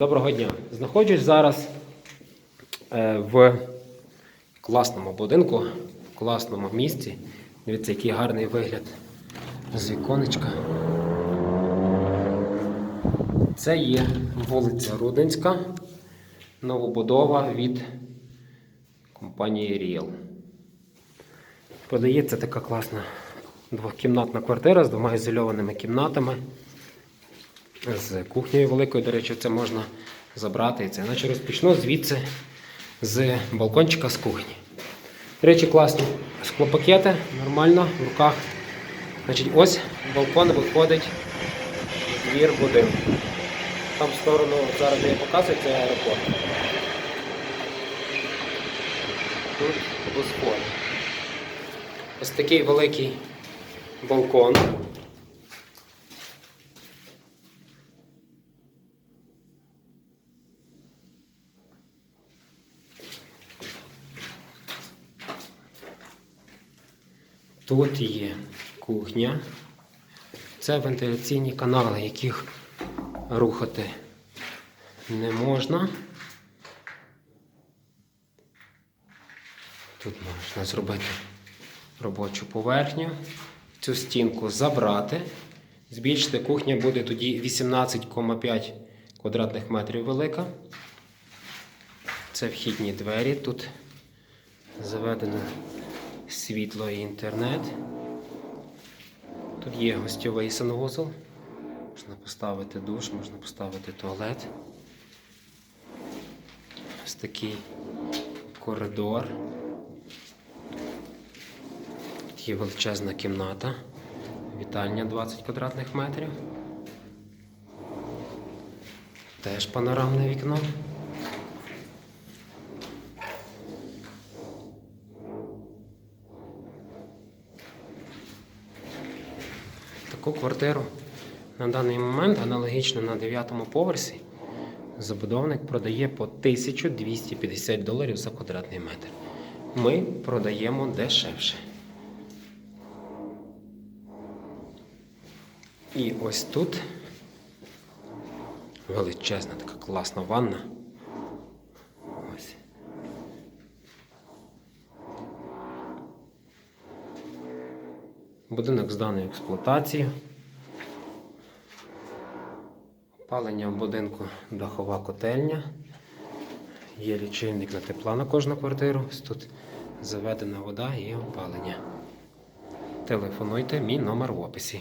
Доброго дня. Знаходжусь зараз е, в класному будинку, в класному місці. Дивіться, який гарний вигляд з віконечка. Це є вулиця Рудинська, новобудова від компанії Ріел. Подається така класна двохкімнатна квартира з двома ізольованими кімнатами з кухнею великою, до речі, це можна забрати. І це. Значить, розпочну звідси з балкончика з кухні. До речі, класні склопакети, нормально, в руках. Значить, ось балкон виходить двір будинку. Там в сторону, зараз я показую, це аеропорт. Тут босфор. Ось такий великий балкон. Тут є кухня. Це вентиляційні канали, яких рухати не можна. Тут можна зробити робочу поверхню, цю стінку забрати. Збільшити кухня буде тоді 18,5 квадратних метрів велика. Це вхідні двері. Тут заведено світло і інтернет. Тут є гостьовий санвузол. Можна поставити душ, можна поставити туалет. Ось такий коридор. Тут є величезна кімната. Вітальня 20 квадратних метрів. Теж панорамне вікно. Таку квартиру на даний момент, аналогічно на 9 поверсі, забудовник продає по 1250 доларів за квадратний метр. Ми продаємо дешевше. І ось тут величезна така класна ванна. Будинок зданий експлуатації, Опалення в будинку дахова котельня. Є лічильник на тепла на кожну квартиру. Тут заведена вода і опалення. Телефонуйте, мій номер в описі.